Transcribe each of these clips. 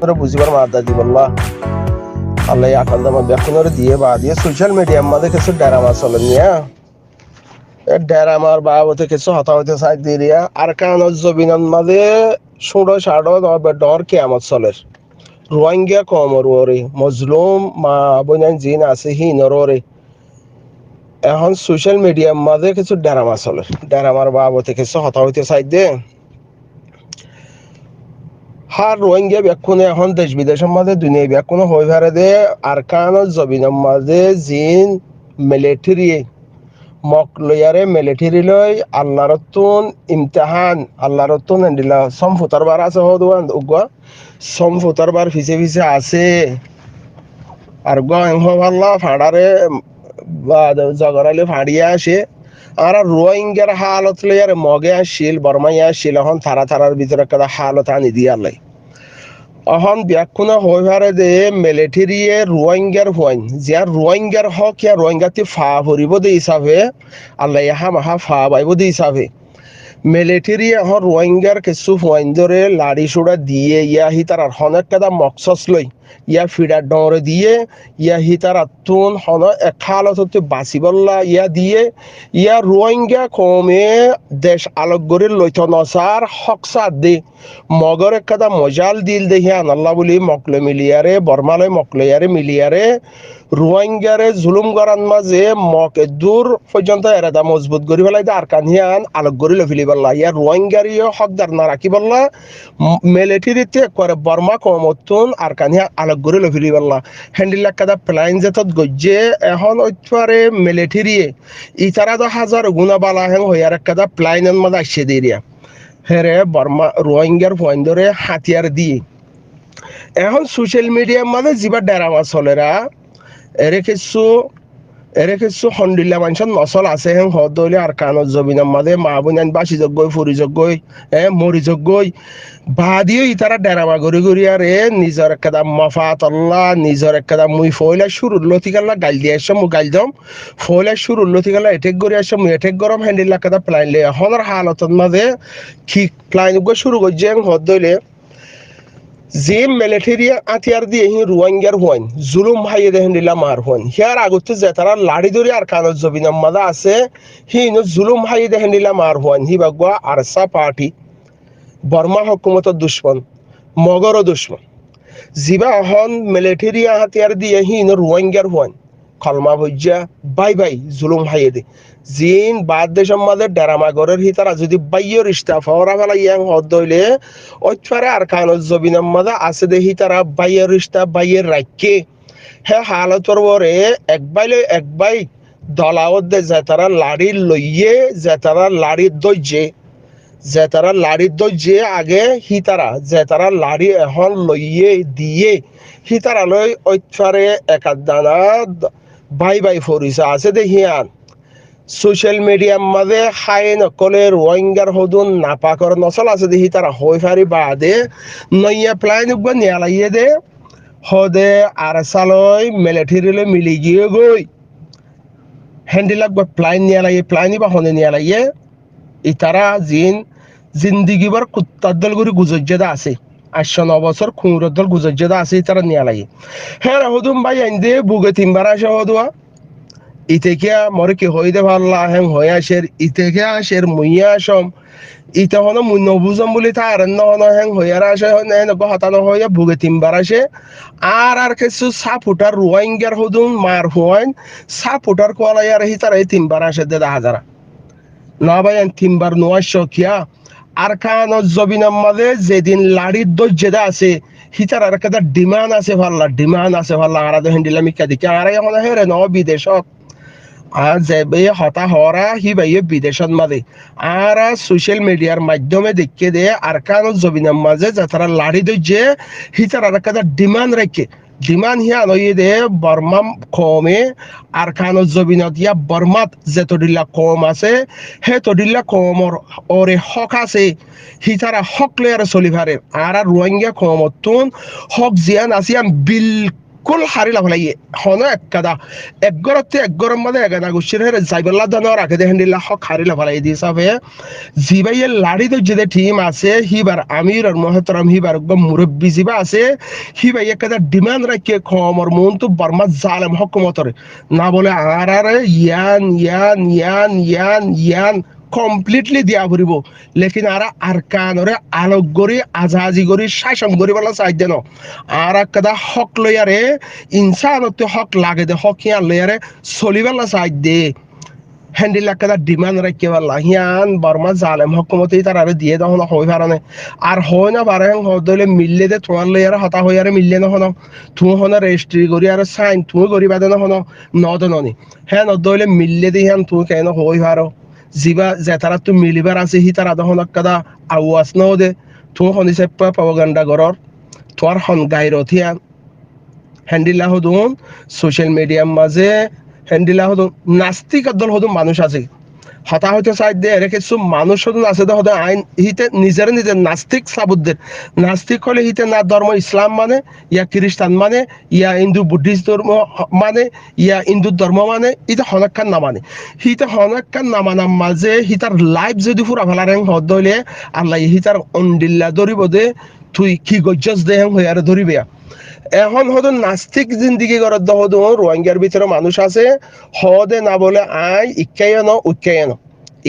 তোরা বুঝিবার মাদা আল্লাহ। দিয়ে বা দিয়ে সোশ্যাল মিডিয়ার মধ্যে কিছু ডেরামা চলে নিয়া। ডেরামার বাবতে কিছু হতাহতে সাইড দিয়ে আর কান জবিনার মাঝে সুড়ো সাড়ো ডর কেয়ামত চলের রোহিঙ্গা কমর ওরে মজলুম মা বোনান জিন আছে হিনর ওরে এখন সোশ্যাল মিডিয়ার মাঝে কিছু ডেরামা চলে। ডেরামার বাবতে কিছু হতাহতে সাইড দিয়ে। হার রোহিঙ্গা ব্যাকুনে এখন দেশ বিদেশের মাঝে দুনিয়া ব্যাকুনে হয়ে ভারে দে আর কান জবিনের মাঝে জিন মিলিটারি, মক লয়ারে মিলিটারি লই আল্লাহর তুন ইমতিহান, আল্লাহর তুন এন্ডিলা সম ফুতার বার আছে হদুয়ান উগা সম ফুতার বার ফিসে ফিসে আছে। আর গো এংহ ভাল্লা ফাড়ারে জগরালে ফাড়িয়ে আসে। আর রোহিঙ্গার হালত লইয়ারে মগে আসছিল বর্মাই আসছিল এখন থারা থারার ভিতরে একটা হালত আনি দিয়ালাই অহন ব্যাখ্যা হইভারে দে মিলিটারিয়ে রোহিঙ্গার হোৱাইন। যিয়াৰ রোহিঙ্গার হক ইয়া রোহিঙ্গাতে ফা ভরিব দে হিসাবে আল্লাহ ইহা মাহা ফা বাইব দে হিসাবে মিলিটারি এখন রোহিঙ্গার কিছু হোৱাইন দৰে লাড়ি সুড়া দিয়ে, ইয়া হি তার হনেক কাদা মকসস লই ইয়া ফিডার ডরে দিয়ে, ইয়া হি তার আত্মন হন এক হালত হতে বাঁচিবল্লা, ইয়া দিয়ে, ইয়া রোহিঙ্গা কমে দেশ আলোক গরির লইথ নসার হকসাদ দে। মগর একটা মজাল দিল দেখি আনাল্লা বলি মকলে মিলিয়ারে বর্মালয় মকলেয়ারে মিলিয়ারে রোহিঙ্গারে জুলুম করার মাঝে মকে দূর পর্যন্ত এরাদা মজবুত করি পেলাই আর কানিয়ান আলোক গরি লফিলি বললা। ইয়া রোহিঙ্গারিও হকদার না রাখি বললা মিলিটারিতে করে বর্মা কমতুন আর কানিয়া আলোক গরি লফিলি বললা হ্যান্ডিল কাদা প্লাইন জেতত গজ্জে এখন ঐতারে মিলিটারিয়ে ইতারা তো হাজার গুণা বালা হেন হইয়ার কাদা প্লাইনের মাঝে আসছে দিয়ে। হেরে বর্মা রোহিঙ্গার ধরে হাতিয়ার দিয়ে এখন সোশ্যাল মিডিয়ার মাঝে যিবা ডেরামা চলেরা এরে কিছু এরে কিছু হন্ডিল্লা মানুষের নচল আছে হেন হদলি আর কানত জবিনার মাঝে মা বোনান বাসি যোগ্যই ফুরি যোগ্যই এ মরি যোগ্যই বাদিও ইতারা ডেরামা গড়ি গড়ি আর এ নিজর একটা মফাত আল্লাহ নিজর একটা মুই ফইলা শুরুর লতিকাল্লা গাল দিয়ে আসছে মু গাল দম ফইলা শুরুর লতিকাল্লা এটেক গড়ি আসছে মু এটেক গরম হ্যান্ডিল একটা প্লাইন লে এখনের হালতর মাঝে কি প্লাইন শুরু করছে হদলে যে মিলিটারি আতিয়ার দিয়ে হি রোহিঙ্গার হন জুলুম ভাইয়ে দেখেন দিলা মার হন হিয়ার আগতে যে তারা লাড়ি ধরে আর কানত জবিনা মাদা আছে হি নো জুলুম ভাইয়ে দেখেন দিলা মার হন হি বাগুয়া আরসা পার্টি বর্মা হকুমতের দুশ্মন মগরও দুশ্মন জিবা হন মিলিটারি হাতিয়ার দিয়ে হি নো রোহিঙ্গার হন কলমা ভজ্জা বাই বাই, জুলুম হাইয়ে দে জিন বাদ দেশের মাঝে ডেরামা গরের হিতারা যদি বাইয় রিস্তা ফরা ফেলা ইয়াং হদ হইলে ওইফারে আর কানত জবিনের মাঝে আছে দে হিতারা বাইয়ের রিস্তা বাইয়ের রাখকে হে হালতর বরে এক বাইলে এক বাই দলাওত দে যে তারা লাড়ি লইয়ে যে তারা লাড়ির দইজে। যে তারা লাড়ির দইজে আগে হিতারা যে তারা লাড়ি এখন লইয়ে দিয়ে, হিতারা লই ওইফারে একাদ দানা বাই বাই ফরিসা আছে দেখিয়ান সোশ্যাল মিডিয়ার মাঝে হাই নকলে রোহিঙ্গার হদুন নাপাকর নচল আছে দেখি তারা হই ফারি বাদে নইয়া প্লাইন উগবা নিয়ালাইয়ে দে হদে আর সালই মিলিটারিলে মিলি গিয়ে গই হ্যান্ডিলাক বা প্লাইন নিয়ালাইয়ে প্লাইনি বা হনে নিয়ালাইয়ে ইতারা জিন জিন্দিগিবার কুত্তার দল করে গুজজ্জেদা আছে আটশো ন বছর খুঁড়োর দল গুজজ্জেদা আছে ইতারা নিয়ালাইয়ে হ্যাঁ হদুম ভাই, আইন দে, বুগে তিনবার আসে হদুয়া ইতেকিয়া মরে কি হইতে পারলা হেং হয়ে আসের ইতেকিয়া আসের মুইয়া আসম। ইতে হনো মুই নবুজম বলি তা আর নহন হেং হইয়ার আসে, হেন হতানো হইয়া ভুগে তিনবার আসে। আর আর কিছু সাপুটার রোহিঙ্গার হদুন মার হুয়াইন সাপুটার কোয়ালাই আর হিতার এই তিনবার আসে দে দেখা যারা না ভাই তিনবার নোয়াশ কিয়া? আর খান জবিনার মাঝে যেদিন লাড়ির যেটা আছে হিতার আর একটা ডিমান্ড আছে ভাল্লা, ডিমান্ড আছে ভাল্লা, আর হেন্ডিলাম ইকা দিকে আর এখন হেরে ন বিদেশত। আর যে বে হতা হরা হি বাইয়ে বিদেশত মাঝে। আর সোশ্যাল মিডিয়ার মাধ্যমে দেখে দে আর কান জবিনার মাঝে যে তারা লাড়ি দইছে হি তারা একটা ডিমান্ড রাখে হিয়া নইয়ে দে বর্মা কমে আর খান জবিনত ইয়া বর্মাত যে তদিল্লা কম আছে হে তদিল্লা কমৰ ওরে হক আছে তারা হক লে আর চলি ভারে আর রোহিঙ্গা কমতুন হক জিয়ান আসিয়াম বিল বিলকুল হারি লাফলাই হন একাদা একগরতে একগরম মানে এগানা গুছির হেরে যাইবেলা দানোর আগে দেখেন দিলা হক হারি লাফলাই দি সাবে জিবাইয়ে লাড়ি তো যেতে টিম আছে হিবার আমির আর মহতরম হিবার একদম মুরব্বী জিবা আছে হিবাই একাদা ডিমান্ড রাখিয়ে খমর মন তো বর্মা জালেম হকুমতরে না বলে আর আর ইয়ান ইয়ান ইয়ান ইয়ান ইয়ান। কমপ্লিটলি দিয়া ফুরিব লেকিন আর আর কানরে আলোক গরি আজাজি গরি শাসন গরি বলা চাই দেন আর কাদা হক লয়ারে ইনসানতে হক লাগে দে হক হিয়ান লয়ারে চলিবেলা চাই দে। হ্যান্ডিল একটা ডিমান্ড রাখতে পারলা হিয়ান বর্মা জালেম হকুমতি তার আরে দিয়ে দাও না হই পারে আর হয় না পারে হদলে মিললে দে তোমার লই আর হতা হই আর মিললে না হনো তুমি হন রেজিস্ট্রি করি আর সাইন তুমি করি বাদে না হনো নদ ননি। হ্যাঁ নদলে মিললে দি, হ্যান তুমি কেন হই পারো জিবা zetaratu হি তারা দহন কাদা আওয়াজ ন দে। তুমি হনি সেপ্পা পাবগান্ডা গরর তোমার হন গাইরত হিয়ান হ্যান্ডিলা হদুন সোশ্যাল মিডিয়ার মাঝে হ্যান্ডিলা হদুন নাস্তিক দল হদুন মানুষ আছে। হতা হইতে চাই দে এরে কিছু মানুষ হদুন আছে হদে আইন, হিতে নিজের নিজে নাস্তিক সাবুদ্দের নাস্তিক হলে হিতে না ধর্ম, ইসলাম মানে ইয়া খ্রিস্টান মানে ইয়া হিন্দু বুদ্ধিস্ট ধর্ম মানে ইয়া হিন্দু ধর্ম মানে ইটা হনকান না মানে। হিতে হনকান না মানার মাঝে হিতার লাইফ যদি ফুরা ফেলারেং হদ হইলে আল্লাহ হিতার অন্ডিল্লা ধরিব দে, তুই কি গজ্জস দেহেং হয়ে আর ধরিবে এখন হয়তো নাস্তিক জিন্দিগি করার হতো রোহিঙ্গার ভিতরে মানুষ আছে হদে না বলে আই ইকায়ন উকায়ন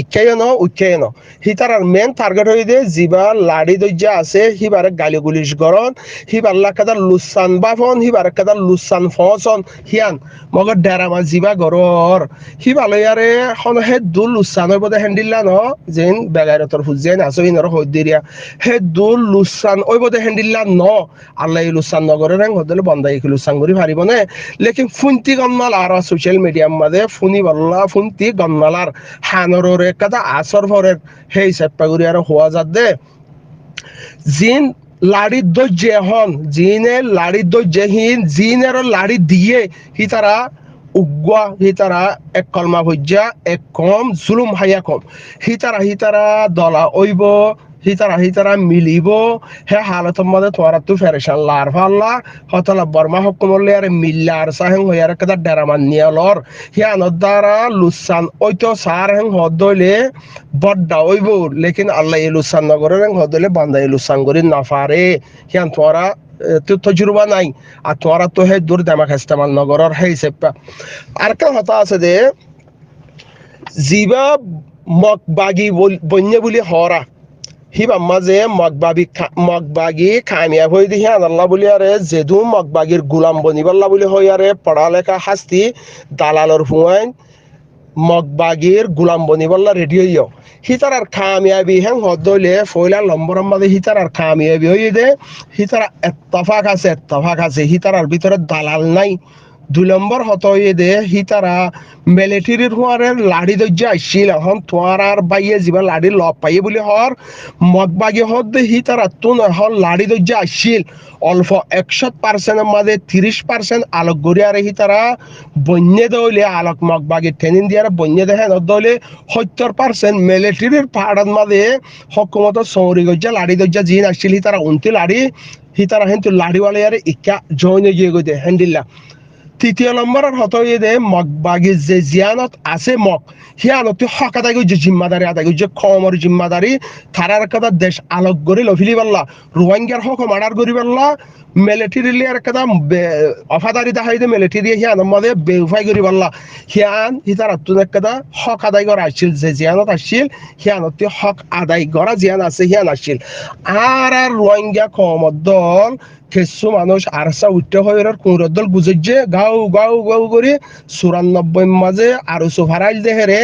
ইকায়ন উকায়ন হিতার আর মেন টার্গেট হই দে জিবা লাড়ি দজ্জা আছে হিবারে গালি গুলিশ গরন হিবার লাকাদার লুসান বাফন হিবার কাদার লুসান ফসন হিয়ান মগর ডেরামা জিবা গরর হিবালয়ারে হন হে দুল লুসানের বদে হ্যান্ডিল্লা ন, যেন বেগাইরতর ফুজেন আসো ইনর হইদিরিয়া হে দুল লুসান ওই বদে হ্যান্ডিল্লা ন। আল্লাহ লুসান নগরে রেং হদলে বন্দাই লুসান করি পারিব নে? লেকিন ফুন্তি গন্নাল আর সোশ্যাল মিডিয়ার মাঝে ফুনি বল্লা, ফুন্তি গন্নালার হানরের কাদা আসর ভরের সেই করি আর হওয়া যাত দে। জিন লাড়ি দজ্জে হন, জিনে লাড়ি দজ্জে হিন জিনের লাড়ি দিয়ে হি তারা উগুয়া হি তারা এক কলমা ভজ্জা, এক কম, জুলুম হাইয়া কম। হি তারা হি তারা দলা ওইব হিতারা হিতারা মিলিব। হে হালত মধ্যে তোরা তু ফেরেশান লার ফাল্লা। হতলা বর্মা হকুমলে আর মিল্লার সাহেং হইয়ার কাদা ডেরামান নিয়ালর হিয়ানত দ্বারা লুসান ওইতো সার হেং হদলে বড্ডা ওইব লেকিন আল্লাহ এই লুসান নগরের হেং হদলে বান্দা এই লুসান করি না পারে হিয়ান তোরা তো তজুরবা নাই। আর তোরা তো হে দূর দেমাক ইস্তেমাল নগরের হে সেপ্পা। আর কেন হতা আছে দে, জিবা মকবাগি বন্য বুলি হরা। হিবা মাঝে মগবাবি মগবাগি কামিয়াব হয়ে দিহি আল্লাহ বলি আরে, যেদু মগবাগির গুলাম বনিবাল্লা বলি হই আরে, পড়ালেখা হাস্তি দালালর ফুয়াইন মগবাগির গুলাম বনিবাল্লা রেডি হইয় হিতার আর কামিয়াবি হ্যাং হদলে ফয়লা লম্বর মাঝে হিতার আর কামিয়াবি হয়ে দে হিতার এত্তফাক আছে এত্তফাক আছে হিতার আর ভিতরে দালাল নাই। দুই নম্বর হত হয়ে দে হিতারা মিলিটারির হওয়ারে লাড়ি দজ্জা আসছিল এখন তোমার আর বাইয়ে যিবা লাড়ি লব পাইয়ে বুলি হর মগবাগি হত দে হিতারা তুন হল লাড়ি দজ্জা আসছিল অল্প একশো পার্সেন্টের মাঝে তিরিশ পার্সেন্ট আলোক গড়িয়ারে হিতারা বন্যে দৌলে, আলোক মগবাগি ট্রেনিং দিয়ারে বন্যে দেখে নদলে সত্তর পার্সেন্ট মিলিটারির পাহাড়ের মাঝে হকুমত চৌরি গজ্জা লাড়ি দজ্জা জিন আসছিল হিতারা উনতি লাড়ি হিতারা হেন্তু লাড়িওয়ালারে ইকা জইন গিয়ে গই দে হ্যান্ডিল্লা তৃতীয় নম্বরের হত দে মগবাগি যে জিয়ানত আছে মগ হিয়ানত হক আদায় করছে জিম্মাদারি আদায় করছে কমর জিম্মাদারি থারার কথা দেশ আলোক গড়ি লফিলি পারলা রোহিঙ্গার হক মারার গড়ি পারলা মিলিটারি লিয়ার কথা অফাদারি দেখাই দে মিলিটারি হিয়ান মধ্যে বেউফাই করি পাল্লা। হিয়ান হিতার আত্মন কথা হক আদায় করা আসছিল যে জিয়ানত আসছিল হিয়ানত হক আদায় করা জিয়ান আছে হিয়ান আসছিল আর আর রোহিঙ্গা কমর দল, কিছু মানুষ আরসা উঠতে হয়ে কুঁড়ের দল বুঝেছে গাও গাও গাও করে। চুরানব্বই মাঝে আরসু ভাড়াইল দেহেরে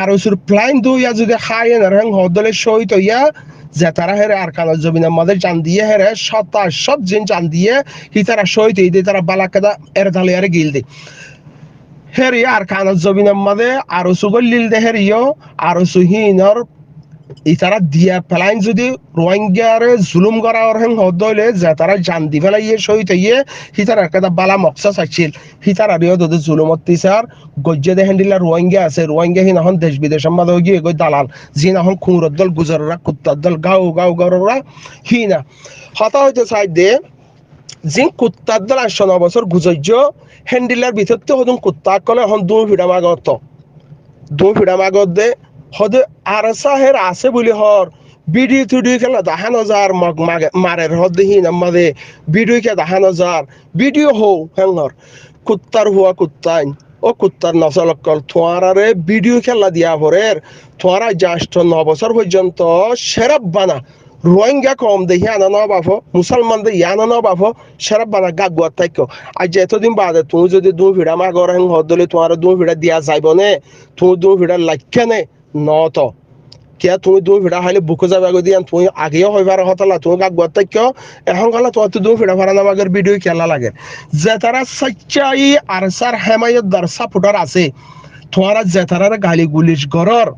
আরসুর প্লাইন দইয়া যদি খাই এনার হদলে সহিত ইয়া যে তারা হেরে আর কানার জমিনের মাঝে চান দিয়ে হেরে সত্তা সব জিন চান দিয়ে। হি তারা সহিত এই তারা বালাকাদা এর ধালে আরে গিল দে। হেরি আর কানার জমিনের মাঝে আরসু গল্লিল দে হেরিও আরসু হিনর ইতারা দিয়া পেলাইন যদি রোহিঙ্গারে জুলুম করা ওর হেং হদ হইলে যে তারা জান দি ফেলাইয়ে, সহিত ইয়ে হিতার একটা বালা মকসা চাইছিল। হিতার আর ইয়ে তোদের জুলুমত তিসার গজ্জে দেখেন দিলা রোহিঙ্গা আছে, রোহিঙ্গা হি নাহন দেশ বিদেশের মাঝে গিয়ে গই দালাল। জি নাহন খুঁড়র দল গুজররা কুত্তার দল, গাও গাও গাওরা হি না। হতা হইতে চাই দে জিন কুত্তার দল আটশো ন বছর গুজর্য হ্যান্ডিলার ভিতরতে হদুন কুত্তা কলে হন দু ফিডা মাগত। দু ফিডা মাগত দে হদে আর সাহের আছে বলি হর। ভিডিও টিডিও খেলা যার মগ মারের হদ হি নামাদে। ভিডিও কে দেখানো যার ভিডিও হও হ্যাঙ্গর কুত্তার হুয়া কুত্তাইন। ও কুত্তার নচলকল তোমারে ভিডিও খেলা দিয়া পরের তোমারা জ্যেষ্ঠ ন বছর পর্যন্ত সেরাব বানা। রোহিঙ্গা কম দেখি আনা ন বাফ। মুসলমান দে ইয়ানা ন বাফ। সেরাব বানা গাগুয়ার থাক্য আজ এতদিন বাদে তুমি যদি দু ভিড়া মা গর হ্যাং হদলে তোমার দু ভিড়া দিয়া যাইব নে তুমি দু ভিড়া লাখ্যা নে? ন তো কিয়া তুমি দু ভিড়া হাইলে বুকো যাবে গো দিয়ান তুমি আগেও হইবার হতলা, তুমি গাগুয়ার থাক্য এখন কালা তোমার তো দু ভিড়া ফারা নামাগের ভিডিও খেলা লাগে। যে তারা সচ্চাই আর সার হেমায়ত দার সাপোর্টার আছে। তোমারা যে তারার গালি গুলিশ গরর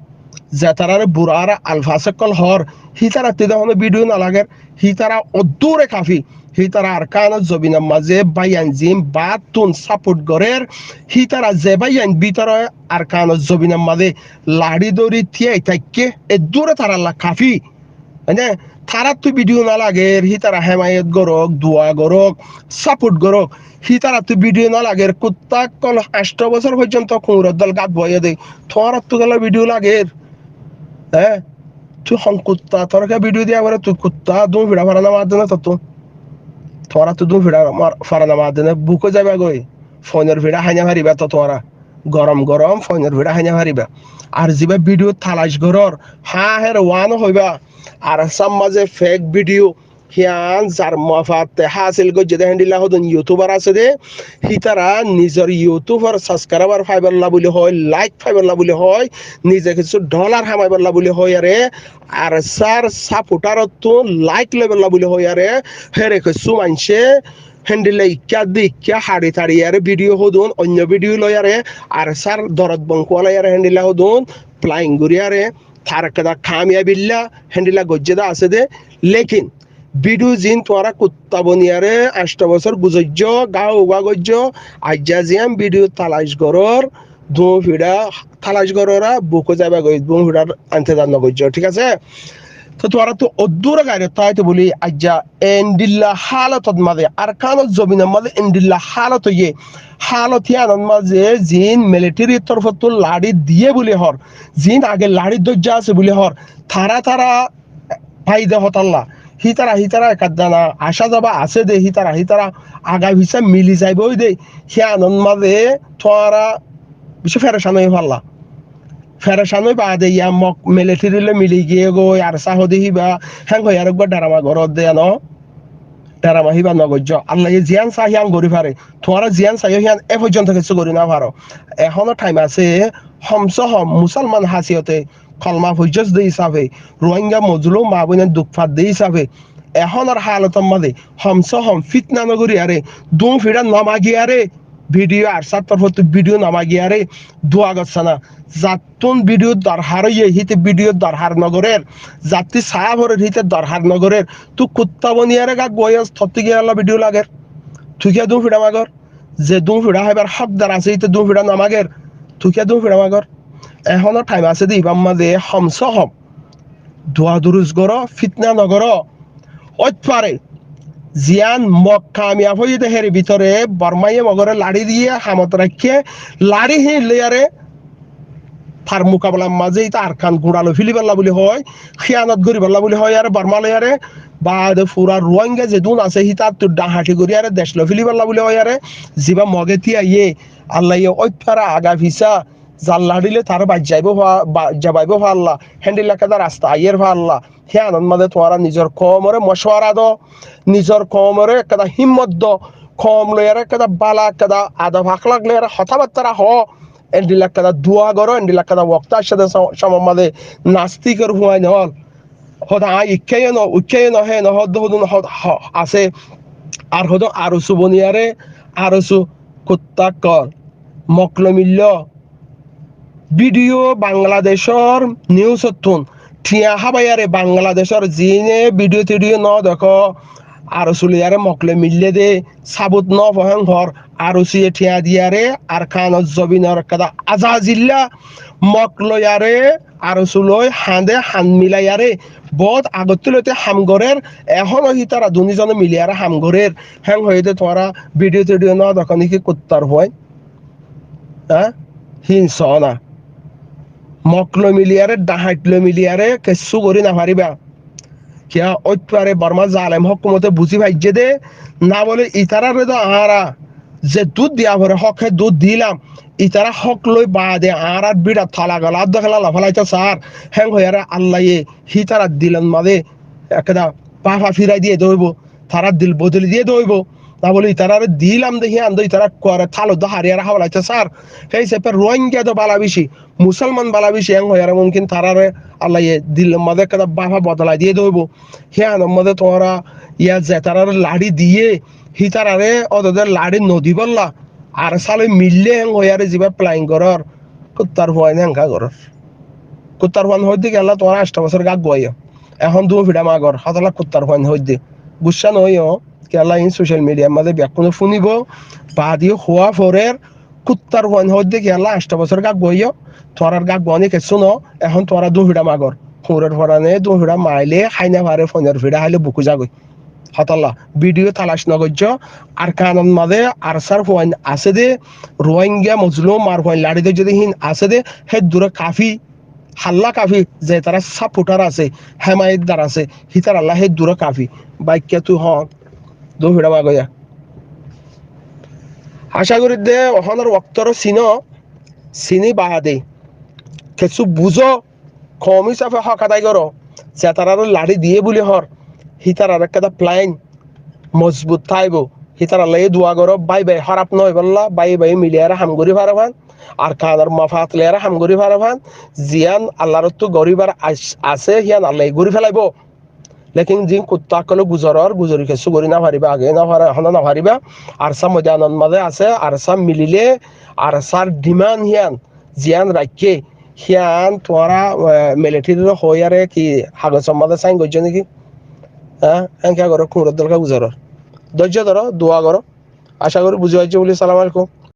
যে তারার বুড়ার আলফাসকল হর হি তারা তে দেখুন ভিডিও না লাগে হি তারা অদূরে কাফি। হি তারা আর কান জবিনা মাঝে বাইয়ান জিম বা তুন সাপোর্ট গরের হি তারা যে বাইয়ান ভিতরে আর কান জবিনা মাঝে লাড়ি দড়ি থিয়াই থাকে এ দূরে তারা কাফি মানে তারা তো ভিডিও না লাগে হি তারা হেমায়ত গরক দোয়া গরক সাপোর্ট গরক হি তারা তো ভিডিও না লাগে কুত্তা কল আষ্ট বছর পর্যন্ত কুমুর দল গাত বয়ে দেয় তোমার তো গেল ভিডিও লাগে হ্যাঁ তুই হন কুত্তা তোর ভিডিও দিয়া করে তুই কুত্তা দু ভিড়া ফারানা মার দেনা তো তোরা তো দু ভিড়া ফারানা মার দেনা বুকো যাবে গই ফোনের ভিড়া হাইনা হারিবা তো তোরা গরম গরম ফোনের ভিড়া হাইনা হারিবা আর যিবা ভিডিও থালাস ঘরর হা হের ওয়ান হইবা আর সাম মাঝে ফেক ভিডিও হিয়ান যার মফাত হাসিল গো যেতে হ্যান্ডিলা হদন ইউটিউবার আছে দে হিতারা নিজের ইউটিউবার সাবস্ক্রাইবার ফাইবারলা বলি হয় লাইক ফাইবারলা বলি হয় নিজে কিছু ডলার হামাইবারলা বলি হয় আরে আর সার সাপোর্টার তো লাইক লেবেললা বলি হয় আরে হেরে কিছু মানছে হ্যান্ডিলে ইক্যা দি ইক্যা হাড়ি তাড়ি আরে ভিডিও হদুন অন্য ভিডিও লয় আরে আর সার দরদ বঙ্কুয়ালাই আরে হ্যান্ডিলা হদুন প্লাইং গুড়ি আরে থার কেদা খামিয়া বিল্লা হ্যান্ডিলা গজ্জেদা আছে দে লেকিন বিডু জিন তোরা কুত্তা বনিয়ারে আষ্ট বছর গুজর্য গাও উগা গজ্য, আজ্জা জিয়াম বিডিও তালাশ গরর দু ফিডা তালাশ গররা, বুকো যাবে গই দু ফিডার আনতে জান গজ্য, ঠিক আছে? তো তোরা তো অদ্দুর গাড়ি তাই তো বলি, আজ্জা এন্ডিল্লা হালত মাঝে আর কানত জমিন মাঝে এন্ডিল্লা হালত ইয়ে হালত ইয়ান মাঝে জিন মিলিটারির তরফ তো লাড়ি দিয়ে বলে হর, জিন আগে লাড়ির দরজা আছে বলে হর, থারা থারা ফাইদা হতাল্লা। হিতারা হিতারা কাদানা আশা যাবা আছে দে হিতারা হিতারা আগা ভিসা মিলি যাইব ওই দে। সে আনন্দ মাঝে তোরা বেশি ফেরেশান হয়ে পারলা ফেরেশান হয়ে বা দে, ইয়া মক মিলিটারিলে মিলি গিয়ে গো আর সাহ দেহি বা হ্যাং হয়ে আর একবার ডারামা ঘরত দে ন ডারামা হিবা নগজ্য আল্লাহ এই জিয়ান চাহ হিয়ান গরি পারে তোরা জিয়ান চাহ হিয়ান এ পর্যন্ত কিছু করি না পারো এখনও টাইম আছে হমস হম মুসলমান হাসিয়তে কলমা হুজজ দে হিসাবে রোহিঙ্গা মজলুম মা বোনের দুঃখাত দে হিসাবে এখনের হালতর মাঝে হমস হম ফিতনা নগরী আরে দু ফিরা নমাগি আরে ভিডিও আর তরফ ভিডিও নমাগি আরে দোয়া গচ্ছে না জাতুন ভিডিও দরহার ইয়ে হিতে ভিডিও দরহার নগরের জাতি সাহাবরের হিতে দরহার নগরের তু কুত্তা বনিয়ারে গা গয়স থত্তি গিয়ে আল্লাহ ভিডিও লাগের কে দু ফিরা মাগর যে দু ফিরা হইবার হকদার আছে হিতে দু ফিরা নামাগের কে দু ফিরা মাগর এখনও টাইম আছে দি বাম্মা দে হমস হম। দোয়া দুরুজ গর ফিতনা নগর অত পারে জিয়ান মক কামিয়াব হয়ে দেহের ভিতরে বর্মাইয়ে মগরে লাড়ি দিয়ে, হামত রাখিয়ে লাড়ি হি লেয়ারে তার মোকাবেলার মাঝে তার কান গুড়ালো ফিলি পাল্লা বলি হয়, খিয়ানত গরি পাল্লা বলি হয় আর বর্মা লয়ারে বা ফুরা রোয়াঙ্গা যে দুন আছে হি তার ডাহাটি গরি আরে দেশ লো ফিলি পাল্লা বলি হয় আরে জিবা মগে তিয়া ইয়ে আল্লাহ ইয়ে ওই আগা ভিসা জাল্লা দিলে তার বাজ যাইব যাবাইব আল্লাহ হ্যান্ডিল একাদা রাস্তা আইয়ের আল্লাহ হে আনন্দ মাদে তোমারা নিজের কমরে মশওয়ারা দ। নিজের কমরে একাদা হিম্মত দ। কম লয়ার একাদা বালা, একাদা আদা ভাখলাক লয়ার হতাবার্তারা হ। এন্ডিল একাদা দুয়া গরো এন্ডিল একাদা ওক্তার সাথে সমামাদে নাস্তিকের হুয়াই নহল। হদা আ ইচ্ছাই ন উচ্ছাই নহে, নহদ হদুন আছে। আর হদ আরও সুবনিয়ারে আরও সু কুত্তা কর মকলমিল্য ভিডিও বাংলাদেশর নিউজ হতুন ঠিয়া হাবাইয়ারে বাংলাদেশর জিনে ভিডিও টিডিও ন দেখো। আর সুলিয়ারে মকলে মিললে দে, সাবুত ন ফহেন ঘর আর উসিয়ে ঠিয়া দিয়ারে আর খান জবিনর কাদা আজাজিল্লা। মকলয়ারে আর সুলই হাঁদে হান মিলাইয়ারে। বহুত আগতুলতে হামগরের, এখনও হি তারা দুনিজনে মিলিয়ারে হামগরের। হ্যাং হইতে তোমরা ভিডিও টিডিও ন দোকানে কি কুত্তার হয় হ্যাঁ হিংস না। মকলো মিলিয়ারে ডাহাইটলো মিলিয়ারে কেসু করি না পারিবা কিয়া ঐতপারে বর্মা জালেম হকুমতে বুঝি ভাইজে দে। না বলে ইতারারে তো আহারা যে দুধ দিয়া ভরে হকে দুধ দিলাম। ইতারা হক লই বা দে আর বিড়া থালা গলা, আদ খেলা লাফালাইতে সার হ্যাং হইয়ারে আল্লাহ হি তারা দিলেন মাদে। একটা পাফা ফিরাই দিয়ে দইব তারা দিল বদলি দিয়ে দইব না বলে ইতারারে দিলাম দেখি আন্দো ইতারা করে থালো দো হারিয়ারা হাওলাইতে সার। সেই সেপে রোহিঙ্গা তো বালা বেশি মুসলমান বালা বেশি হ্যাং হইয়ারে মুমকিন তারারে আল্লাহ দিল, মাদে একটা বাফা বদলাই দিয়ে দইব। হ্যাঁ মধ্যে তোমরা ইয়া যে তারারে লাড়ি দিয়ে হি তারারে ওদের লাড়ি নদী বললা, আর সালে মিললে হেং হইয়ারে যিবা প্লাইং করর কুত্তার ভয় হেঙ্কা করর কুত্তার ভয় হইতে গেল তোমার আষ্ট বছর গাক বইয় এখন দু ভিড়া মাগর হাতলা কুত্তার ভয় হইতে। গুসা নইও কেলা ইন সোশ্যাল মিডিয়ার মাঝে ব্যাকুনো শুনিব। বা দিয়ে হওয়া ফরের কুত্তার ভয় হইতে কেলা আষ্ট বছর গাক বইয় তোরার গাক বনি কেসু ন। এখন তোরা দু ভিড়া মাগর খুঁড়ের ফরানে দু ভিড়া মাইলে খাইনা ভারে ফোনের ভিড়া হাইলে বুকু যাগই হতাল্লা ভিডিও তালাশ নগর্য আর কানন মাদে আর সার হুয়াইন আছে দে। রোহিঙ্গা মজলুম আর হুয়াইন লাড়িতে যদি হিন আছে দে। হে দূরে কাফি, হাল্লা কাফি যে তারা সাপোর্টার আছে হেমায়তদার আছে। হিতার আল্লাহ হে দূরে কাফি। বাইকে তুই হন দু ভিড়া মাগয়া আশা করি দে অহনের ওক্তর চিন, চিনি বাহাদে কিছু বুঝো কম হিসাবে হক আদায় যে তারা লাড়ি দিয়ে বুলি হর হিতার আর একটা প্লাইন মজবুত থাইব হিতার আল্লাহ দোয়া করো বাই বাই খারাপ নয় বললা বাই বাই মিলিয়ারে হামগরি ভারবান আর কানার মাফাত লেয়ারে হামগরি ভারবান জিয়ান আল্লাহর তো গরিবার আছে হিয়ান আল্লাহ গরি ফেলাইব লেকিন জিন কুত্তা কলে গুজরর গুজরি কিছু গরি না আগে না পারা এখন না পারিবা আর সা আছে সা মিলিলে আর সার ডিমান্ড হিয়ান জিয়ান রাখে হিয়ান তোরা মিলিটারির হইয়ারে কি হাগজ মাঝে সাইন করছ নাকি হ্যাঁ হ্যাঁ করো কুমড়োর দলকা গুজারো ধৈর্য ধরো দোয়া করো আশা করি বুঝে পাইছো বলি সালাম আলাইকুম